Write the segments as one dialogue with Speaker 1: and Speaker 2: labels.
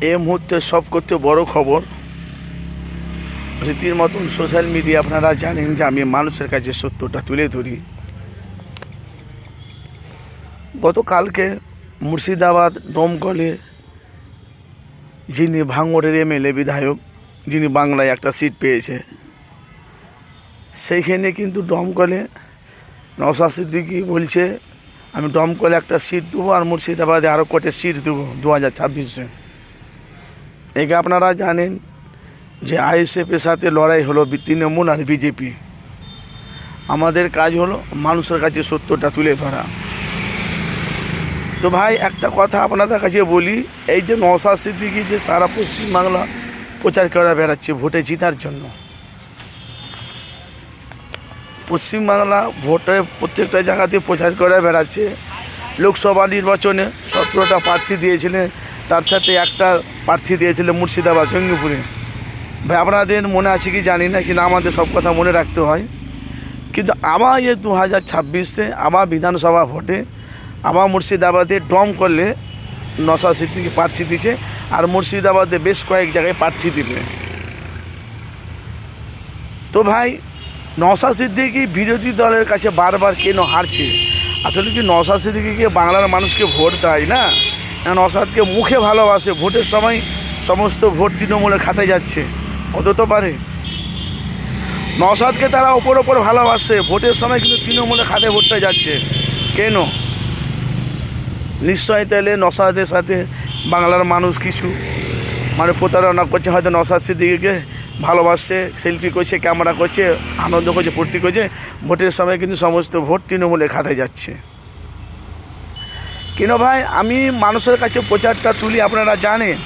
Speaker 1: এই মুহূর্তে সব করতে বড় খবর। রীতির মতন সোশ্যাল মিডিয়া আপনারা জানেন যে আমি মানুষের কাছে সত্যটা তুলে ধরি। গতকালকে মুর্শিদাবাদ দমকলে যিনি ভাঙড়ের এমএলএ বিধায়ক, যিনি বাংলায় একটা সিট পেয়েছে, সেইখানে কিন্তু দমকলে নওশাদ সিদ্দিকি বলছে, আমি দমকলে একটা সিট দেবো আর মুর্শিদাবাদে আরও কটে সিট দেবো? দু হাজার ছাব্বিশে। একে আপনারা জানেন যে আইএসএফের সাথে লড়াই হলো তৃণমূল আর বিজেপি। আমাদের কাজ হলো মানুষের কাছে সত্যটা তুলে ধরা। তো ভাই, একটা কথা আপনাদের কাছে বলি, এই যে নওশাদ সিদ্দিকি যে সারা পশ্চিমবাংলা প্রচার করা বেড়াচ্ছে ভোটে জিতার জন্য। পশ্চিমবাংলা ভোটে প্রত্যেকটা জায়গাতে প্রচার করে বেড়াচ্ছে। লোকসভা নির্বাচনে সতেরোটা প্রার্থী দিয়েছিলেন তার সাথে একটা প্রার্থী দিয়েছিল মুর্শিদাবাদ, জঙ্গিপুরে। ভাই, আপনাদের মনে আছে কি জানি না, কিন্তু আমাদের সব কথা মনে রাখতে হয়। কিন্তু আবার এই দু হাজার ছাব্বিশে আবার বিধানসভা ভোটে আবার মুর্শিদাবাদে ড্রম করলে নশা সিদ্দিকি প্রার্থী দিছে, আর মুর্শিদাবাদে বেশ কয়েক জায়গায় প্রার্থী দিবে। তো ভাই, নশা সিদ্দিকি বিরোধী দলের কাছে বারবার কেন হারছে? আসলে কি নশা সিদ্দিকিকে বাংলার মানুষকে ভোট দেয় না? নশাদকে মুখে ভালোবাসে, ভোটের সময় সমস্ত ভোট তৃণমূলের খাতায় যাচ্ছে। হতে তো পারে। নশাদকে তারা ওপর ওপর ভালোবাসে, ভোটের সময় কিন্তু তৃণমূলের খাতে ভোটটা যাচ্ছে। কেন? নিশ্চয় তাহলে নসাদের সাথে বাংলার মানুষ কিছু মানে প্রতারণা করছে, হয়তো নসাদ সিদ্দিকিকে ভালোবাসছে সেলফি করছে, ক্যামেরা করছে, আনন্দ করছে, ফুর্তি করছে, ভোটের সময় কিন্তু সমস্ত ভোট তৃণমূলের খাতায় যাচ্ছে। কেন ভাই? আমি মানুষের কাছে প্রচারটা তুলি, আপনারা জানেন।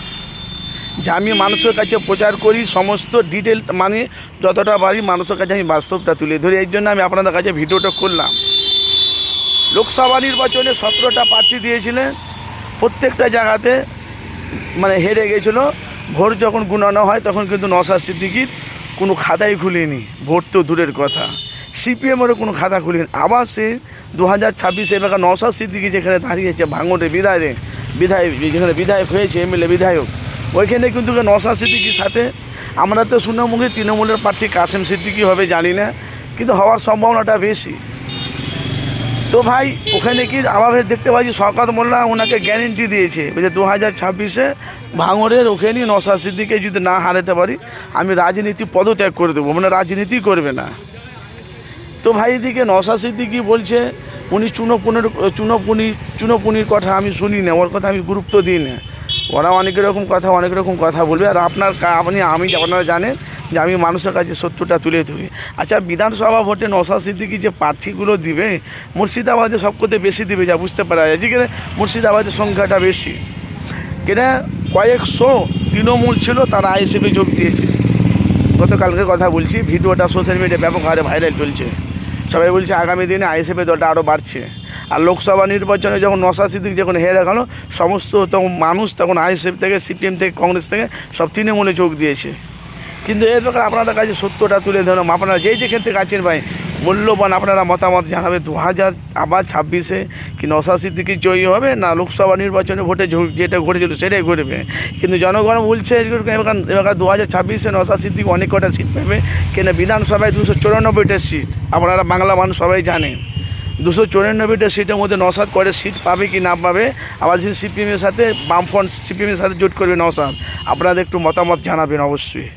Speaker 1: যে আমি মানুষের কাছে প্রচার করি, সমস্ত ডিটেল মানে যতটা পারি মানুষের কাছে আমি বাস্তবটা তুলে। ধরি, এই জন্য আমি আপনাদের কাছে ভিডিওটা করলাম। লোকসভা নির্বাচনে সতেরোটা প্রার্থী দিয়েছিলেন। প্রত্যেকটা জায়গাতে মানে হেরে গেছিল। ভোট যখন গুণানো হয়, তখন কিন্তু নশাদ সিদ্দিকির কোনো খাতাই খুলেনি। ভোট তো দূরের কথা। সিপিএমেরও কোনো খাতা খুলেনি। আবার সে দু হাজার ছাব্বিশে এবার নশাদ সিদ্দিকি যেখানে দাঁড়িয়েছে, ভাঙড়ে বিধায়ক বিধায়ক যেখানে বিধায়ক হয়েছে, এমএলএ বিধায়ক, ওইখানে কিন্তু নশাদ সিদ্দিকির সাথে আমরা তো শুনে মুখে তৃণমূলের প্রার্থী কাসেম সিদ্দিকি হবে, জানি না, কিন্তু হওয়ার সম্ভাবনাটা বেশি। তো ভাই, ওখানে কি আমাদের দেখতে পাচ্ছি, শওকত মোল্লা ওনাকে গ্যারেন্টি দিয়েছে যে দু হাজার ছাব্বিশে ভাঙরের ওখানেই নশাদ সিদ্দিকে যদি না হারাতে পারি, আমি রাজনীতি পদত্যাগ করে দেবো মানে রাজনীতি করবে না। তো ভাই এদিকে নশাদ সিদ্দিকি বলছে, উনি চুনোপুনের, চুনোপুনি, চুনোপুনির কথা আমি শুনি না, ওর কথা আমি গুরুত্ব দিই না। ওরা অনেক রকম কথা, অনেক রকম কথা বলবে, আর আপনার আপনি, আমি আপনারা জানেন যে আমি মানুষের কাছে সত্যটা তুলে ধরি। আচ্ছা বিধানসভা ভোটে নশাদ সিদ্দিকি যে প্রার্থীগুলো দিবে, মুর্শিদাবাদে সবকতে বেশি দিবে, যা বুঝতে পারা যায়। যেখানে মুর্শিদাবাদের সংখ্যাটা বেশি। কেনা? কয়েকশো তৃণমূল ছিল, তারা আইএসএফে যোগ দিয়েছে। গতকালকে কথা বলছি, ভিডিওটা সোশ্যাল মিডিয়ায় ব্যাপক হারে ভাইরাল চলছে। সবাই বলছে আগামী দিনে আইএসএফের দলটা আরও বাড়ছে। আর লোকসভা নির্বাচনে যখন নশা সিদ্দিক যখন হেরে গেল, সমস্ত তখন মানুষ তখন আইএসএফ থেকে, সিপিএম থেকে, কংগ্রেস থেকে সব তৃণমূলে চোখ দিয়েছে। কিন্তু এর ব্যাপারে আপনাদের কাছে সত্যটা তুলে ধরুন, আপনারা যেই যেখান থেকে আছেন ভাই মূল্যবান আপনারা মতামত জানাবে দু হাজার আবার ছাব্বিশে কি নশা সিদ্দিকি জয়ী হবে না লোকসভা নির্বাচনে ভোটে যেটা ঘটেছিল সেটাই ঘটবে। কিন্তু জনগণ বলছে এবার দু হাজার ছাব্বিশে নশা সিদ্দিকি অনেক কটা সিট পাবে। কেন বিধানসভায় দুশো চুরানব্বইটা সিট? আপনারা বাংলা মানুষ সবাই জানেন। দুশো চুরানব্বইটা সিটের মধ্যে নসাদ করে সিট পাবে কি না পাবে? আবার যদি সিপিএমের সাথে বামফ্রন্ট, সিপিএমের সাথে জোট করবে নসাদ আপনারা একটু মতামত জানাবেন অবশ্যই।